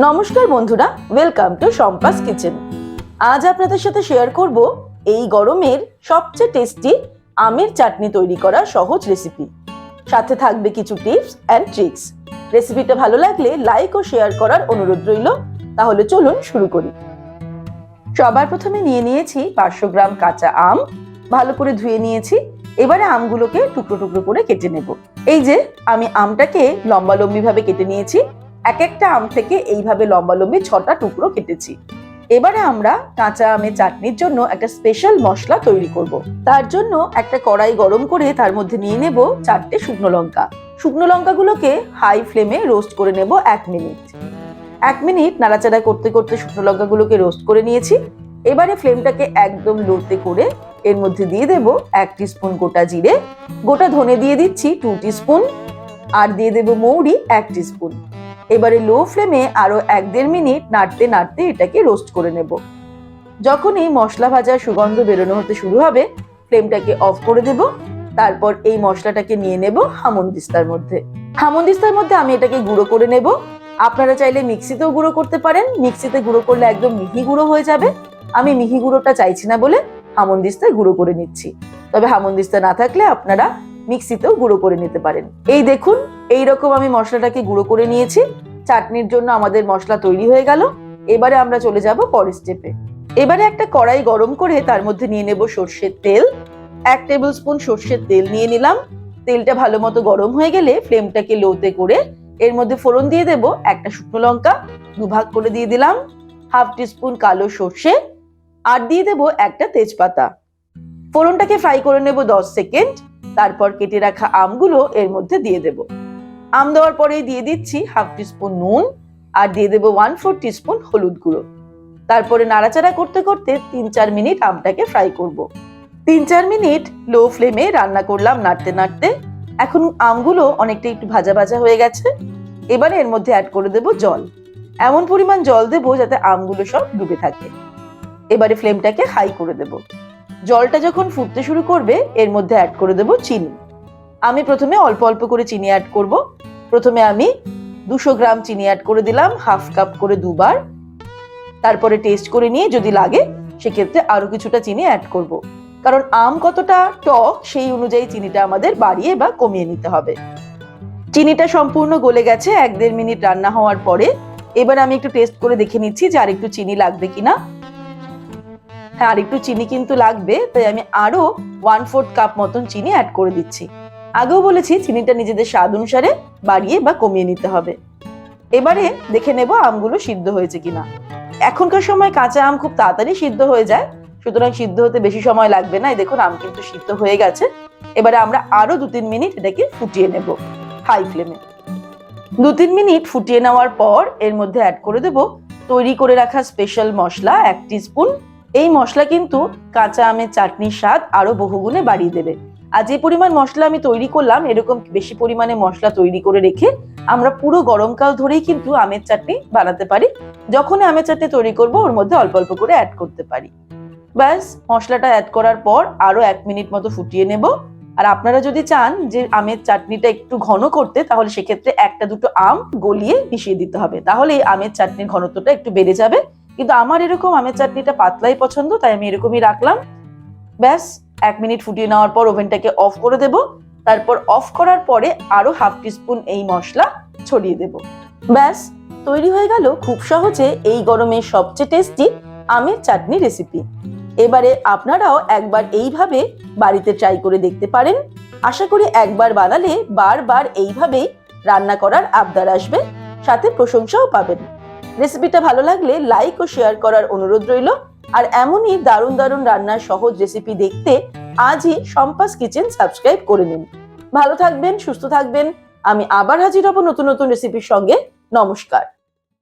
নমস্কার বন্ধুরা welcome to সম্পাস kitchen আজ আপনাদের সাথে শেয়ার করব এই গরমের সবচেয়ে টেস্টি আমের চাটনি তৈরি করা সহজ রেসিপি সাথে থাকবে কিছু টিপস অ্যান্ড ট্রিক্স রেসিপিটা ভালো লাগলে লাইক ও শেয়ার করার অনুরোধ রইল। তাহলে চলুন শুরু করি। সবার প্রথমে নিয়ে নিয়েছি পাঁচশো গ্রাম কাঁচা আম। ভালো করে ধুয়ে নিয়েছি। এবারে আমগুলোকে টুকরো টুকরো করে কেটে নেব। এই যে, আমি আমটাকে লম্বা লম্বি ভাবে কেটে নিয়েছি। এক একটা আম থেকে এইভাবে লম্বা লম্বি ছটা টুকরো কেটেছি। এবারে আমরা কাঁচা আমের চাটনির জন্য একটা স্পেশাল মশলা তৈরি করব। তার জন্য একটা কড়াই গরম করে তার মধ্যে নিয়ে নেব চারটে শুকনো লঙ্কা। শুকনো লঙ্কাগুলোকে হাই ফ্লেমে রোস্ট করে নেব এক মিনিট এক মিনিট নাড়াচাড়া করতে করতে শুকনো লঙ্কাগুলোকে রোস্ট করে নিয়েছি। এবারে ফ্লেমটাকে একদম লোতে করে এর মধ্যে দিয়ে দেব এক স্পুন গোটা জিরে। গোটা ধনে দিয়ে দিচ্ছি টু স্পুন আর দিয়ে দেব মৌরি এক স্পুন এবারে লো ফ্লেমে আরও এক দেড় মিনিট নাড়তে নাড়তে এটাকে রোস্ট করে নেব। যখনই মশলা ভাজার সুগন্ধ বেরোনো হতে শুরু হবে ফ্লেমটাকে অফ করে দেব, তারপর এই মশলাটাকে নিয়ে নেব হামনদিস্তার মধ্যে। হামনদিস্তার মধ্যে আমি এটাকে গুঁড়ো করে নেব। আপনারা চাইলে মিক্সিতেও গুঁড়ো করতে পারেন, মিক্সিতে গুঁড়ো করলে একদম মিহি গুঁড়ো হয়ে যাবে। আমি মিহি গুঁড়োটা চাইছি না বলে হামনদিস্তায় গুঁড়ো করে নিচ্ছি। তবে হামনদিস্তা না থাকলে আপনারা মিক্সিতেও গুঁড়ো করে নিতে পারেন। এই দেখুন এই রকম আমি মশলাটাকে গুঁড়ো করে নিয়েছি। চাটনির জন্য আমাদের মশলা তৈরি হয়ে গেল। এবারে আমরা চলে যাব পরের স্টেপে এবারে একটা কড়াই গরম করে তার মধ্যে নিয়ে নেব সর্ষের তেল। এক টেবিল স্পুন সর্ষের তেল নিয়ে নিলাম। তেলটা ভালো মতো গরম হয়ে গেলে ফ্লেমটাকে লোতে করে এর মধ্যে ফোড়ন দিয়ে দেব একটা শুকনো লঙ্কা, দুভাগ করে দিয়ে দিলাম। হাফ টিস্পুন কালো সর্ষে আর দিয়ে দেব একটা তেজপাতা। ফোড়নটাকে ফ্রাই করে নেব দশ সেকেন্ড। তারপর কেটে রাখা আমগুলো এর মধ্যে দিয়ে দেব। আম দেওয়ার পরে দিয়ে দিচ্ছি হাফ টিস্পুন নুন আর দিয়ে দেবো ওয়ান ফোর টিস্পুন হলুদ গুঁড়ো। তারপরে নাড়াচাড়া করতে করতে তিন চার মিনিট আমটাকে ফ্রাই করব। তিন চার মিনিট লো ফ্লেমে রান্না করলাম নাড়তে নাড়তে। এখন আমগুলো অনেকটা একটু ভাজা ভাজা হয়ে গেছে। এবারে এর মধ্যে অ্যাড করে দেব জল। এমন পরিমাণ জল দেবো যাতে আমগুলো সব ডুবে থাকে। এবারে ফ্লেমটাকে হাই করে দেব। জলটা যখন ফুটতে শুরু করবে, এর মধ্যে অ্যাড করে দেব চিনি। আমি প্রথমে অল্প অল্প করে চিনি অ্যাড করব। প্রথমে আমি দুশো গ্রাম চিনি অ্যাড করে দিলাম হাফ কাপ করে দুবার। তারপরে টেস্ট করে নিয়ে যদি লাগে, সেক্ষেত্রে আরও কিছুটা চিনি অ্যাড করব। কারণ আম কতটা টক, সেই অনুযায়ী চিনিটা আমাদের বাড়িয়ে বা কমিয়ে নিতে হবে। চিনিটা সম্পূর্ণ গলে গেছে, এক দেড় মিনিট রান্না হওয়ার পরে। এবার আমি একটু টেস্ট করে দেখে নিচ্ছি যে আর একটু চিনি লাগবে কিনা। হ্যাঁ আর একটু চিনি কিন্তু লাগবে, তাই আমি আরও ওয়ান ফোর্থ কাপ মতন চিনি অ্যাড করে দিচ্ছি। আগেও বলেছি চিনিটা নিজেদের স্বাদ অনুসারে বাড়িয়ে বা কমিয়ে নিতে হবে। এবারে দেখে নেব আমগুলো সিদ্ধ হয়েছে কিনা। এখনকার সময় কাঁচা আম খুব তাড়াতাড়ি সিদ্ধ হয়ে যায়, সুতরাং সিদ্ধ হতে বেশি সময় লাগবে না। দেখুন, আম কিন্তু সিদ্ধ হয়ে গেছে। এবারে আমরা আরও দু তিন মিনিট এটাকে ফুটিয়ে নেব হাই ফ্লেমে। দু তিন মিনিট ফুটিয়ে নেওয়ার পর এর মধ্যে অ্যাড করে দেব তৈরি করে রাখা স্পেশাল মশলা এক স্পুন এই মশলা কিন্তু কাঁচা আমের চাটনির স্বাদ আরও বহুগুণে বাড়িয়ে দেবে। আর যে পরিমাণ মশলা আমি তৈরি করলাম, এরকম বেশি পরিমাণে মশলা তৈরি করে রেখে আমরা পুরো গরমকাল ধরেই কিন্তু আমের চাটনি বানাতে পারি। যখন আমের চাটনি তৈরি করব, ওর মধ্যে অল্প অল্প করে অ্যাড করতে পারি। ব্যাস, মশলাটা অ্যাড করার পর আরও এক মিনিট মতো ফুটিয়ে নেব। আর আপনারা যদি চান যে আমের চাটনিটা একটু ঘন করতে, তাহলে সেক্ষেত্রে একটা দুটো আম গলিয়ে মিশিয়ে দিতে হবে। তাহলে এই আমের চাটনির ঘনত্বটা একটু বেড়ে যাবে। কিন্তু আমার এরকম আমের চাটনিটা পাতলাই পছন্দ, তাই আমি এরকমই রাখলাম। ব্যাস এক মিনিট ফুটিয়ে নেওয়ার পর ওভেনটাকে অফ করে দেব। তারপর অফ করার পরে আরও হাফ টিস্পুন এই মশলা ছড়িয়ে দেব। ব্যাস, তৈরি হয়ে গেল খুব সহজে এই গরমে সবচেয়ে টেস্টি আমের চাটনি রেসিপি। এবারে আপনারাও একবার এইভাবে বাড়িতে ট্রাই করে দেখতে পারেন। আশা করি একবার বানালে বারবার এইভাবেই রান্না করার আবদার আসবে, সাথে প্রশংসাও পাবেন। রেসিপিটা ভালো লাগলে লাইক ও শেয়ার করার অনুরোধ রইল। আর এমনই দারুণ দারুণ রান্নার সহজ রেসিপি দেখতে আজই সম্পাস কিচেন সাবস্ক্রাইব করে নিন। ভালো থাকবেন, সুস্থ থাকবেন। আমি আবার হাজির হব নতুন নতুন রেসিপির সঙ্গে। নমস্কার।